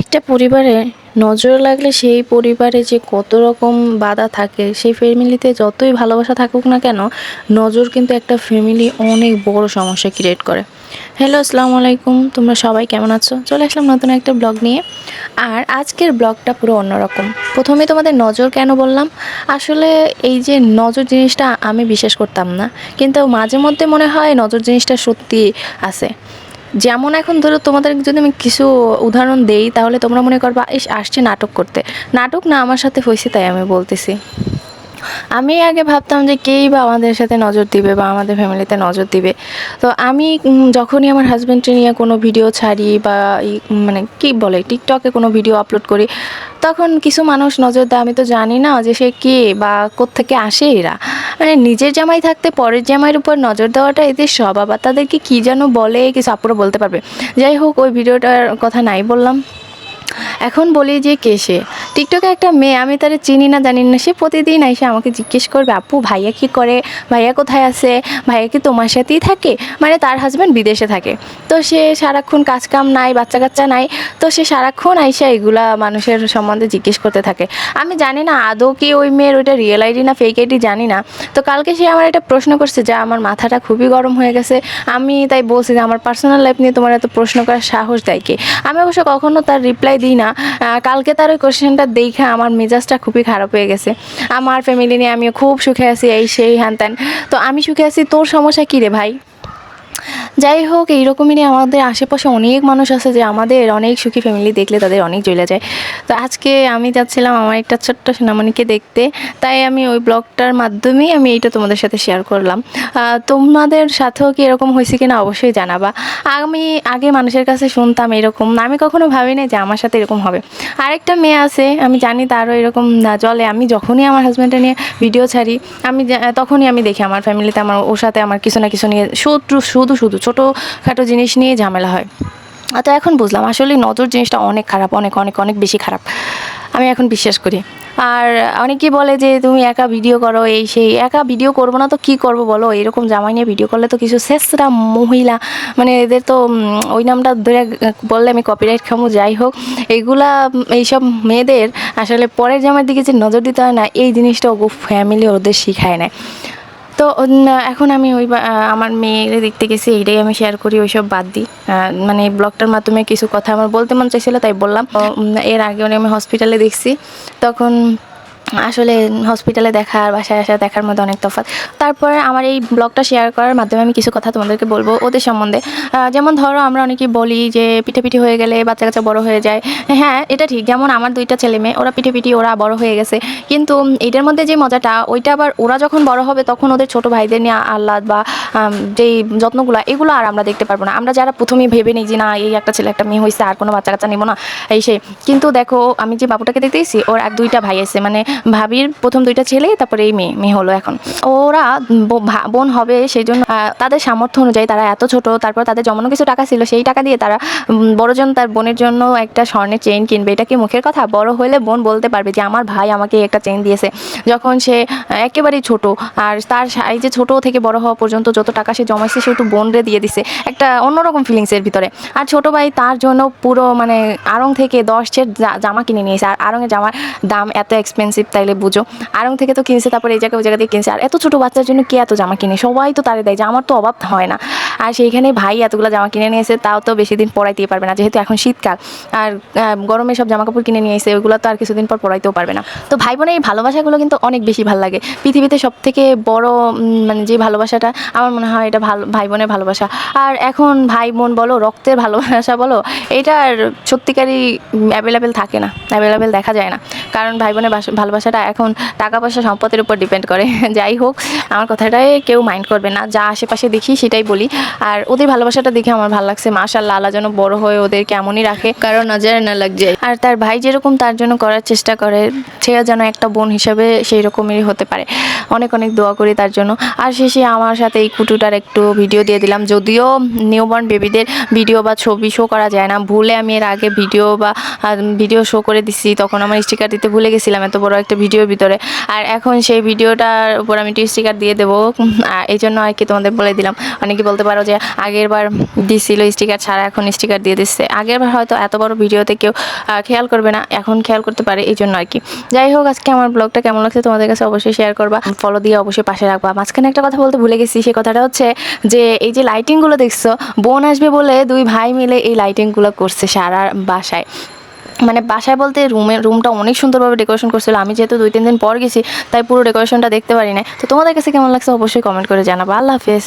একটা পরিবারে নজর লাগলে সেই পরিবারে যে কত রকম বাধা থাকে, সেই ফ্যামিলিতে যতই ভালোবাসা থাকুক না কেন, নজর কিন্তু একটা ফ্যামিলি অনেক বড় সমস্যা ক্রিয়েট করে। হ্যালো আসসালামু আলাইকুম তোমরা সবাই কেমন আছো? চলে আসলাম নতুন একটা ব্লগ নিয়ে। আর আজকের ব্লগটা পুরো অন্যরকম। প্রথমে তোমাদের নজর কেন বললাম? আসলে এই যে নজর জিনিসটা আমি বিশ্বাস করতাম না, কিন্তু মাঝে মধ্যে মনে হয় নজর জিনিসটা সত্যি আছে। যেমন এখন ধরো তোমাদের যদি আমি কিছু উদাহরণ দেই, তাহলে তোমরা মনে করবা, ইস, আসছে নাটক করতে। নাটক না আমার সাথে হয়েছে তাই আমি বলতেছি। আমি আগে ভাবতাম যে কেই বা আমাদের সাথে নজর দিবে বা আমাদের ফ্যামিলিতে নজর দিবে। তো আমি যখনই আমার হাজব্যান্ডকে নিয়ে কোনো ভিডিও ছাড়ি বা মানে কি বলে টিকটকে কোনো ভিডিও আপলোড করি, তখন কিছু মানুষ নজর দেয়। আমি তো জানি না যে সে কে বা কোত্থেকে আসে এরা। মানে নিজের জামাই থাকতে পরের জামাইয়ের উপর নজর দেওয়াটা এদের স্বভাব। আর তাদেরকে কী যেন বলে কিছু আপুরা বলতে পারবে। যাই হোক, ওই ভিডিওটার কথা নাই বললাম। এখন বলি যে কে সে? টিকটকে একটা মেয়ে, আমি তারে চিনি না, জানি না, সে প্রতিদিন এসে আমাকে জিজ্ঞেস করবে, আপু, ভাইয়া কি করে? ভাইয়া কোথায় আছে? ভাইয়া কি তোমার সাথেই থাকে? মানে তার হাজব্যান্ড বিদেশে থাকে। তো সে সারাক্ষণ কাজ কাম নাই বাচ্চা কাচ্চা নাই। তো সে সারাক্ষণ আইসা এগুলা মানুষের সম্বন্ধে জিজ্ঞেস করতে থাকে। আমি জানি না, আদৌ কি ওই মেয়ের ওইটা রিয়েল আইডি না ফেক আইডি জানি না। তো কালকে সে আমার একটা প্রশ্ন করছে যা, আমার মাথাটা খুবই গরম হয়ে গেছে। আমি তাই বলছি যে, আমার পার্সোনাল লাইফ নিয়ে তোমার এত প্রশ্ন করার সাহস দেয় কে? আমি অবশ্য কখনো তার রিপ্লাই দিই না। কালকে তার ওই কোশ্চেনটা দেখে আমার মেজাজটা খুবই খারাপ হয়ে গেছে। আমার ফ্যামিলি নিয়ে আমিও খুব সুখে আছি, এই সেই হ্যান তো আমি সুখে আছি, তোর সমস্যা কী রে ভাই? যাই হোক, এইরকমই আমাদের আশেপাশে অনেক মানুষ আছে যে আমাদের অনেক সুখী ফ্যামিলি দেখলে তাদের অনেক জ্বলে যায়। তো আজকে আমি যাচ্ছিলাম আমার একটা ছোট্ট সোনামণিকে দেখতে, তাই আমি ওই ব্লগটার মাধ্যমেই আমি এইটা তোমাদের সাথে শেয়ার করলাম। তোমাদের সাথেও কি এরকম হয়েছে কিনা অবশ্যই জানাবা। আমি আগে মানুষের কাছে শুনতাম এরকম, আমি কখনো ভাবি না যে আমার সাথে এরকম হবে। আরেকটা মেয়ে আছে, আমি জানি তারও এরকম চলে আমি যখনই আমার হাজব্যান্ডে নিয়ে ভিডিও ছাড়ি, আমি তখনই আমি দেখি আমার ফ্যামিলিতে আমার, ওর সাথে আমার কিছু না কিছু নিয়ে শুধু শুধু শুধু ছোটোখাটো জিনিস নিয়ে ঝামেলা হয়। তো এখন বুঝলাম, আসলে নজর জিনিসটা অনেক খারাপ, অনেক অনেক অনেক বেশি খারাপ। আমি এখন বিশ্বাস করি। আর অনেকেই বলে যে, তুমি একা ভিডিও করো, এই সেই, একা ভিডিও করব না তো কি করব বলো? এরকম জামাই নিয়ে ভিডিও করলে তো কিছু শেষরা মহিলা মানে এদের তো ওই নামটা ধরে বললে আমি কপিরাইট খামো, যাই হোক। এইগুলা এইসব মেয়েদের আসলে পরের জামার দিকে যে নজর দিতে হয় না, এই জিনিসটা ও ফ্যামিলি ওদের শিখায় নেয় তো এখন আমি ওই আমার মেয়েরে দেখতে গেছি, এইটাই আমি শেয়ার করি, ওইসব বাদ দিই। মানে ব্লগটার মাধ্যমে কিছু কথা আমার বলতে মন চাইছিল, তাই বললাম। এর আগে আমি হসপিটালে দেখছি। তখন আসলে হসপিটালে দেখা আর বাসায় আসা দেখার মধ্যে অনেক তফাৎ। তারপরে আমার এই ব্লগটা শেয়ার করার মাধ্যমে আমি কিছু কথা তোমাদেরকে বলব ওদের সম্বন্ধে। যেমন ধরো আমরা অনেকেই বলি যে পিঠে হয়ে গেলে বাচ্চা কাচ্চা বড় হয়ে যায়। হ্যাঁ এটা ঠিক। যেমন আমার দুইটা ছেলে মেয়ে, ওরা পিঠে পিঠি ওরা বড় হয়ে গেছে। কিন্তু এটার মধ্যে যে মজাটা, ওইটা আবার ওরা যখন বড় হবে তখন ওদের ছোট ভাইদের নিয়ে আহ্লাদ বা যেই যত্নগুলো, এগুলো আর আমরা দেখতে পারব না। আমরা যারা প্রথমেই ভেবে নিই যে না, এই একটা ছেলে, একটা মেয়ে হয়েছে আর কোনো বাচ্চা কাচ্চা নেব না, এই সে। কিন্তু দেখো, আমি যে বাবুটাকে দেখতেছি ওর এক দুইটা ভাই আছে। মানে ভাবির প্রথম দুইটা ছেলে, তারপরে এই মেয়ে মেয়ে হলো এখন। ওরা বোন হবে সেই জন্য তাদের সামর্থ্য অনুযায়ী তারা এত ছোট, তারপর তাদের জমানো কিছু টাকা ছিল, সেই টাকা দিয়ে তারা বড়জন তার বোনের জন্য একটা স্বর্ণের চেইন কিনবে। এটা কি মুখের কথা? বড় হলে বোন বলতে পারবে যে, আমার ভাই আমাকে একটা চেইন দিয়েছে। যখন সে একেবারেই ছোট, আর তার এই যে ছোট থেকে বড় হওয়া পর্যন্ত যত টাকা সে জমাইছে, সে একটু বোনরে দিয়ে দিছে। একটা অন্যরকম ফিলিংসের ভিতরে। আর ছোট ভাই তার জন্য পুরো মানে আড়ং থেকে দশ সেট জামা কিনে নিয়েছে। আর আড়ংয়ের জামার দাম এত এক্সপেন্সিভ তাইলে বুঝো। আড়ং থেকে তো কিনছে, তারপরে এই জায়গায় ওই জায়গা থেকে কিনছে। আর এত ছোটো বাচ্চার জন্য কে এত জামা কিনে? সবাই তো তারে দেয়, যে আমার তো অভাব হয় না। আর সেইখানে ভাই এতগুলো জামা কিনে নিয়েছে তাও তো বেশি দিন পরাইতেই পারবে না। যেহেতু এখন শীতকাল, আর গরমে সব জামা কাপড় কিনে নিয়ে ওইগুলো তো আর কিছুদিন পর পরাইতেও পারবে না। তো ভাই বোনের এই ভালোবাসাগুলো কিন্তু অনেক বেশি ভালো লাগে। পৃথিবীতে সব থেকে বড় মানে যে ভালোবাসাটা, আমার মনে হয় এটা ভালো, ভাই বোনের ভালোবাসা। আর এখন ভাই বোন বলো, রক্তের ভালোবাসা বলো এটার সত্যিকারই অ্যাভেলেবেল থাকে না। অ্যাভেলেবেল দেখা যায় না। কারণ ভাই বোনের ভালোবাসাটা এখন টাকা পয়সা সম্পদের উপর ডিপেন্ড করে। যাই হোক, আমার কথাটাই কেউ মাইন্ড করবে না। যা আশেপাশে দেখি সেটাই বলি। আর ওদের ভালোবাসাটা দেখে আমার ভালো লাগছে। মাশাল্লাহ আল্লাহ যেন বড় হয়ে ওদের কেমনই রাখে। কারণ নজরে না লাগ যায় আর তার ভাই যেরকম তার জন্য করার চেষ্টা করে, সে যেন একটা বোন হিসেবে সেই রকমই হতে পারে। অনেক অনেক দোয়া করি তার জন্য। আর শেষে আমার সাথে এই কুটুটার একটু ভিডিও দিয়ে দিলাম। যদিও নিউবর্ন বেবিদের ভিডিও বা ছবি শো করা যায় না। ভুলে আমি এর আগে ভিডিও বা ভিডিও শো করে দিছি। তখন আমার স্টিকার দিতে দিতে ভুলে গেছিলাম এত বড় একটা ভিডিওর ভিতরে। আর এখন সেই ভিডিওটার উপর আমি একটু স্টিকার দিয়ে দেবো। এই জন্য আর কি তোমাদের বলে দিলাম। অনেকে বলতে পারো যে আগের বার দিছিল স্টিকার ছাড়া এখন স্টিকার দিয়ে দিচ্ছে। আগের বার হয়তো এত বড় ভিডিওতে কেউ খেয়াল করবে না, এখন খেয়াল করতে পারে, এই জন্য আর কি। যাই হোক, আজকে আমার ব্লগটা কেমন লাগছে তোমাদের কাছে অবশ্যই শেয়ার করবা। ফলো দিয়ে অবশ্যই পাশে রাখবা। মাঝখানে একটা কথা বলতে ভুলে গেছি সেই কথাটা হচ্ছে যে, এই যে লাইটিংগুলো দেখছ, বোন আসবে বলে দুই ভাই মিলে এই লাইটিংগুলো করছে সারা বাসায়। মানে বাসায় বলতে রুমের রুমটা অনেক সুন্দরভাবে ডেকোরেশন করছিল। আমি যেহেতু দুই, তিন দিন পর গেছি, তাই পুরো ডেকোরেশনটা দেখতে পারি না তো তোমাদের কাছে কেমন লাগছে অবশ্যই কমেন্ট করে জানাব। আল্লাহ হাফেজ।